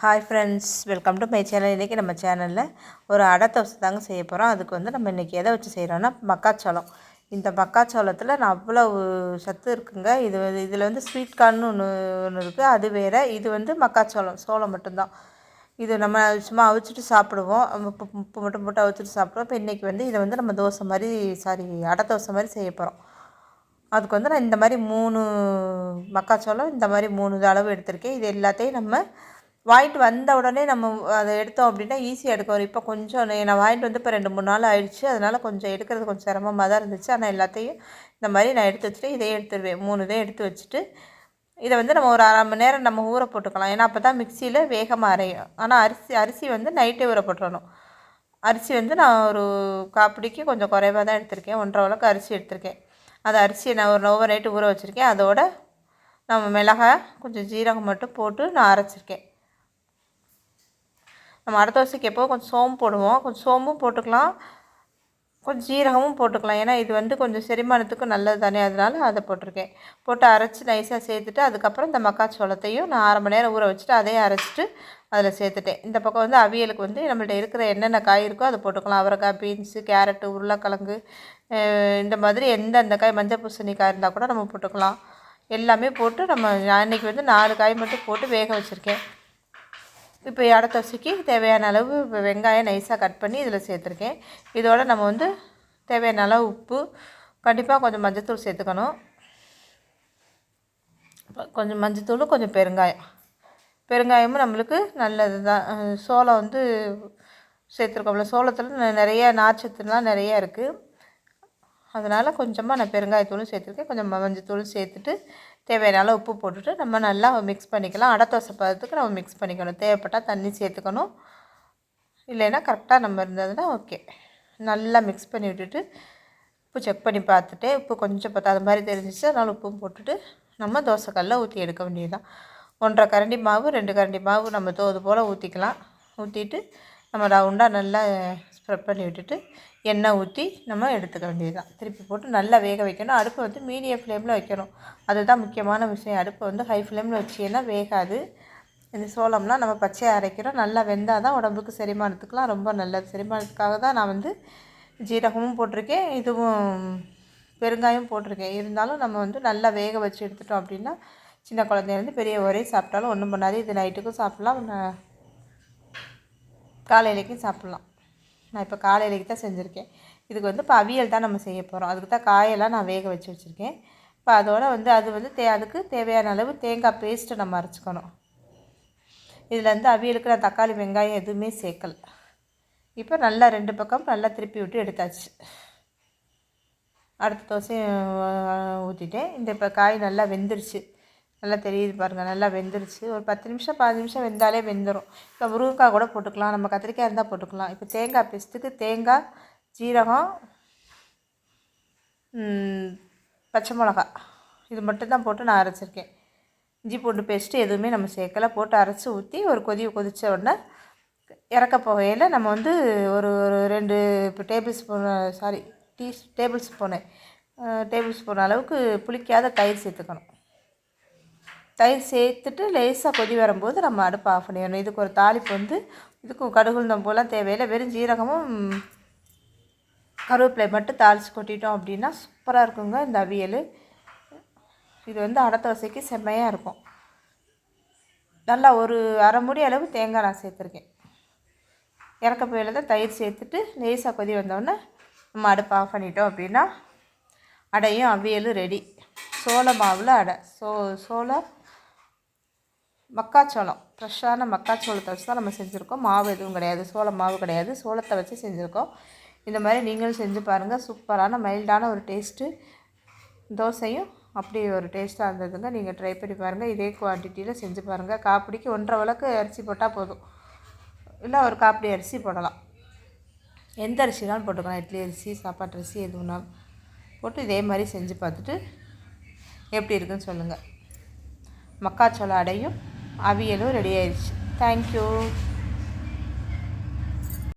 Hi friends welcome to my channel இன்றைக்கி நம்ம சேனலில் ஒரு அடை தோசை தாங்க செய்ய போகிறோம் அதுக்கு வந்து நம்ம இன்றைக்கி எதை வச்சு செய்கிறோன்னா மக்காச்சோளம். இந்த மக்காச்சோளத்தில் நான் அவ்வளோ சத்து இருக்குங்க. இது வந்து இதில் வந்து ஸ்வீட் கார்ன்னு ஒன்று ஒன்று இருக்குது அது வேறு இது வந்து மக்காச்சோளம் சோளம் மட்டும்தான். இது நம்ம சும்மா அவிச்சிட்டு சாப்பிடுவோம். உப்பு உப்பு மட்டும் போட்டு அவிச்சிட்டு சாப்பிடுவோம். இப்போ இன்றைக்கி வந்து இதை வந்து நம்ம தோசை மாதிரி சாரி அடை தோசை மாதிரி செய்ய போகிறோம் அதுக்கு வந்து நான் இந்த மாதிரி மூணு மக்காச்சோளம் இந்த மாதிரி மூணு இது அளவு எடுத்திருக்கேன். இது எல்லாத்தையும் நம்ம வாங்கிட்டு வந்த உடனே நம்ம அதை எடுத்தோம் அப்படின்னா ஈஸியாக எடுக்க வரும் இப்போ கொஞ்சம் நான் வாங்கிட்டு வந்து இப்போ ரெண்டு மூணு நாள் ஆயிடுச்சு. அதனால் கொஞ்சம் எடுக்கிறது கொஞ்சம் சிரமமாக தான் இருந்துச்சு. ஆனால் எல்லாத்தையும் இந்த மாதிரி நான் எடுத்து வச்சுட்டு இதே எடுத்துருவேன். மூணு இதையும் எடுத்து வச்சுட்டு இதை வந்து நம்ம ஒரு அரை மணி நேரம் நம்ம ஊற போட்டுக்கலாம். ஏன்னா அப்போ தான் மிக்சியில் வேகமாக அரையும். ஆனால் அரிசி அரிசி வந்து நைட்டே ஊற போட்டுறணும். அரிசி வந்து நான் ஒரு காப்பிடிக்கு கொஞ்சம் குறைவாக தான் எடுத்திருக்கேன். ஒன்றரை அளவுக்கு அரிசி எடுத்திருக்கேன். அந்த அரிசியை நான் ஒரு ஓவர் நைட்டு ஊற வச்சுருக்கேன். அதோட நம்ம மிளகாய் கொஞ்சம் ஜீரகம் மட்டும் போட்டு நான் அரைச்சிருக்கேன். நம்ம அடுத்த தோசைக்கு எப்போ கொஞ்சம் சோம்பு போடுவோம். கொஞ்சம் சோம்பும் போட்டுக்கலாம். கொஞ்சம் ஜீரகமும் போட்டுக்கலாம். ஏன்னா இது வந்து கொஞ்சம் செரிமானத்துக்கு நல்லது தானே. அதனால் அதை போட்டிருக்கேன். போட்டு அரைச்சி நைஸாக சேர்த்துட்டு அதுக்கப்புறம் இந்த மக்காச்சோளத்தையும் நான் அரை மணி நேரம் ஊற வச்சுட்டு அதையும் அரைச்சிட்டு அதில் சேர்த்துட்டேன். இந்த பக்கம் வந்து அவியலுக்கு வந்து நம்மள்ட்ட இருக்கிற என்னென்ன காய் இருக்கோ அதை போட்டுக்கலாம். அவரைக்காய் பீன்ஸு கேரட்டு உருளைக்கிழங்கு இந்த மாதிரி எந்த அந்த காய் மஞ்சள் பூசணிக்காய் இருந்தால் கூட நம்ம போட்டுக்கலாம். எல்லாமே போட்டு நம்ம அன்றைக்கி வந்து நாலு காய் மட்டும் போட்டு வேக வச்சுருக்கேன். இப்போ இடத்த தோசைக்கு தேவையான அளவு இப்போ வெங்காயம் நைஸாக கட் பண்ணி இதில் சேர்த்துருக்கேன். இதோட நம்ம வந்து தேவையான அளவு உப்பு கண்டிப்பாக கொஞ்சம் மஞ்சத்தூள் சேர்த்துக்கணும். கொஞ்சம் மஞ்சத்தூள் கொஞ்சம் பெருங்காயம். பெருங்காயமும் நம்மளுக்கு நல்லது தான். சோளம் வந்து சேர்த்துருக்கோம்ல சோளத்தில் நிறைய நார்ச்சத்துலாம் நிறையா இருக்குது அதனால் கொஞ்சமாக நான் பெருங்காயத்தூளும் சேர்த்துருக்கேன். கொஞ்சம் மஞ்சத்தூளும் சேர்த்துட்டு தேவையான அளவு உப்பு போட்டுட்டு நம்ம நல்லா மிக்ஸ் பண்ணிக்கலாம். அடை தோசை பதத்துக்கு நம்ம மிக்ஸ் பண்ணிக்கணும். தேவைப்பட்டால் தண்ணி சேர்த்துக்கணும். இல்லைன்னா கரெக்டாக நம்ம இருந்ததுன்னா ஓகே நல்லா மிக்ஸ் பண்ணி விட்டுட்டு உப்பு செக் பண்ணி பார்த்துட்டு உப்பு கொஞ்சம் பத்தாத மாதிரி தெரிஞ்சிச்சு அதனால் உப்பும் போட்டுட்டு நம்ம தோசைக்கல்ல ஊற்றி எடுக்க வேண்டியதுதான். ஒன்றரை கரண்டி மாவு ரெண்டு கரண்டி மாவு நம்ம தோது போல் ஊற்றிக்கலாம் ஊற்றிட்டு நம்ம ரவுண்டாக நல்லா ஸ்ப்ரெட் பண்ணி விட்டுட்டு எண்ணெய் ஊற்றி நம்ம எடுத்துக்க வேண்டியது தான் திருப்பி போட்டு நல்லா வேக வைக்கணும். அடுப்பை வந்து மீடியம் ஃப்ளேமில் வைக்கணும். அதுதான் முக்கியமான விஷயம். அடுப்பை வந்து ஹை ஃப்ளேமில் வச்சிங்கன்னா வேகாது. இந்த சோளம்லாம் நம்ம பச்சையாக அரைக்கிறோம். நல்லா வெந்தால் தான் உடம்புக்கு செரிமானத்துக்குலாம் ரொம்ப நல்லது. செரிமானத்துக்காக தான் நான் வந்து ஜீரகமும் போட்டிருக்கேன். இதுவும் பெருங்காயம் போட்டிருக்கேன். இருந்தாலும் நம்ம வந்து நல்லா வேக வச்சு எடுத்துட்டோம் அப்படின்னா சின்ன குழந்தையிலேருந்து பெரிய ஒரே சாப்பிட்டாலும் ஒன்றும் பண்ணாது இது நைட்டுக்கும் சாப்பிட்லாம். காலையிலைக்கும் சாப்பிட்லாம். நான் இப்போ காலையிலக்கு தான் செஞ்சுருக்கேன். இதுக்கு வந்து இப்போ அவியல் தான் நம்ம செய்ய போகிறோம் அதுக்கு தான் காயெல்லாம் நான் வேக வச்சு வச்சுருக்கேன். இப்போ அதோட வந்து அது வந்து தே அதுக்கு தேவையான அளவு தேங்காய் பேஸ்ட்டு நம்ம அரைச்சிக்கணும். இதில் வந்து அவியலுக்கு நான் தக்காளி வெங்காயம் எதுவுமே சேர்க்கல. இப்போ நல்லா ரெண்டு பக்கம் நல்லா திருப்பி விட்டு எடுத்தாச்சு. அடுத்த தோசையும் ஊற்றிட்டேன் இந்த இப்போ காய் நல்லா வெந்துருச்சு. நல்லா தெரியுது பாருங்கள் நல்லா வெந்துருச்சு. ஒரு பத்து நிமிஷம் பதினஞ்சு நிமிஷம் வெந்தாலே வெந்துடும் இப்போ முருங்கைக்காய் கூட போட்டுக்கலாம். நம்ம கத்திரிக்காய் இருந்தால் போட்டுக்கலாம். இப்போ தேங்காய் பெஸ்ட்டுக்கு தேங்காய் ஜீரகம் பச்சை மிளகா இது மட்டும்தான் போட்டு நான் அரைச்சிருக்கேன். இஞ்சி பூண்டு பேஸ்ட்டு எதுவுமே நம்ம சேர்க்கலை. போட்டு அரைச்சி ஊற்றி ஒரு கொதி கொதித்த உடனே இறக்க போகையில் நம்ம வந்து ஒரு ஒரு ரெண்டு இப்போ tablespoon sorry tea tablespoon tablespoon அளவுக்கு புளிக்காத தயிர் சேர்த்துக்கணும். தயிர் சேர்த்துட்டு லேசாக கொதி வரும்போது நம்ம அடுப்பு ஆஃப் பண்ணிடணும். இதுக்கு ஒரு தாளிப்பு வந்து இதுக்கும் கடுகுந்தம் போலாம் தேவையில்லை. வெறும் ஜீரகமும் கருவேப்பிலை மட்டும் தாளித்து கொட்டிட்டோம் அப்படின்னா சூப்பராக இருக்குங்க இந்த அவியல். இது வந்து அடத்தோசைக்கு செம்மையாக இருக்கும். நல்லா ஒரு அரை முடி அளவு தேங்காய் நான் சேர்த்துருக்கேன். இறக்க போயில் தான் தயிர் சேர்த்துட்டு லேசாக கொதி வந்தோடனே நம்ம அடுப்பு ஆஃப் பண்ணிட்டோம் அப்படின்னா அடையும் அவியலும் ரெடி சோள மாவில் அடை. சோ சோளம் மக்காச்சோளம். ஃப்ரெஷ்ஷான மக்காச்சோளத்தை வச்சு தான் நம்ம செஞ்சுருக்கோம். மாவு எதுவும் கிடையாது. சோள மாவு கிடையாது. சோளத்தை வச்சு செஞ்சுருக்கோம். இந்த மாதிரி நீங்களும் செஞ்சு பாருங்கள் சூப்பரான மைல்டான ஒரு டேஸ்ட்டு. தோசையும் அப்படி ஒரு டேஸ்ட்டாக இருந்ததுங்க. நீங்கள் ட்ரை பண்ணி பாருங்கள் இதே குவான்டிட்டியில் செஞ்சு பாருங்கள் காப்பிடிக்கு ஒன்றரை விளக்கு அரிசி போட்டால் போதும். இல்லை ஒரு காப்பிடி அரிசி போடலாம். எந்த அரிசினாலும் போட்டுக்கலாம். இட்லி அரிசி சாப்பாட்டு அரிசி எதுவுனாலும் போட்டு இதே மாதிரி செஞ்சு பார்த்துட்டு எப்படி இருக்குன்னு சொல்லுங்கள் மக்காச்சோள அடையும். அவியலும் ரெடி ஆயிடுச்சு. தேங்க்யூ